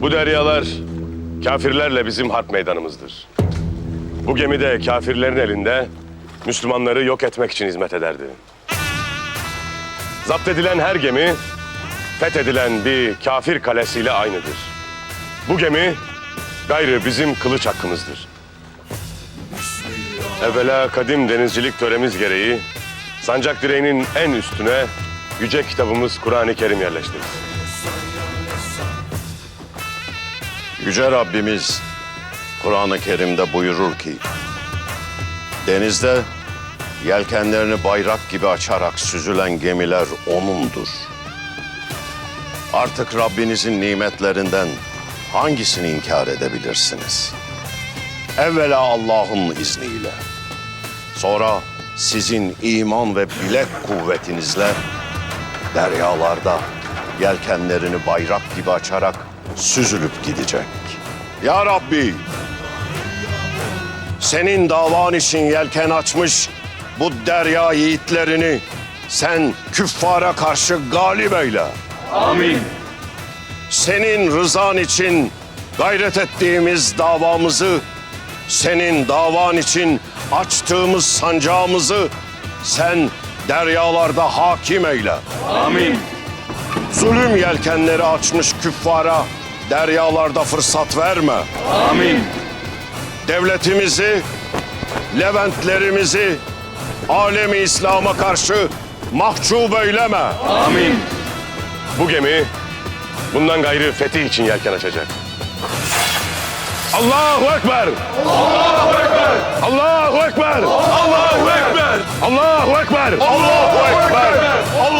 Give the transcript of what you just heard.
Bu deryalar kafirlerle bizim harp meydanımızdır. Bu gemide kafirlerin elinde Müslümanları yok etmek için hizmet ederdi. Zapt edilen her gemi fethedilen bir kafir kalesiyle aynıdır. Bu gemi gayrı bizim kılıç hakkımızdır. Evvela kadim denizcilik töremiz gereği sancak direğinin en üstüne yüce kitabımız Kur'an-ı Kerim yerleştirdik. Yüce Rabbimiz Kur'an-ı Kerim'de buyurur ki denizde yelkenlerini bayrak gibi açarak süzülen gemiler O'nundur. Artık Rabbinizin nimetlerinden hangisini inkar edebilirsiniz? Evvela Allah'ın izniyle. Sonra sizin iman ve bilek kuvvetinizle deryalarda yelkenlerini bayrak gibi açarak süzülüp gidecek. Ya Rabbi, senin davan için yelken açmış bu derya yiğitlerini sen küffara karşı galip eyle. Amin. Senin rızan için gayret ettiğimiz davamızı, senin davan için açtığımız sancağımızı sen deryalarda hakim eyle. Amin. Zulüm yelkenleri açmış küffara deryalarda fırsat verme. Amin. Devletimizi, Leventlerimizi alemi İslam'a karşı mahcup eyleme. Amin. Bu gemi bundan gayrı fetih için yelken açacak. Allahu Ekber! Allahu Ekber! Allahu Ekber! Allahu Ekber. Allahu Ekber! Allahu Ekber! Allahu Ekber!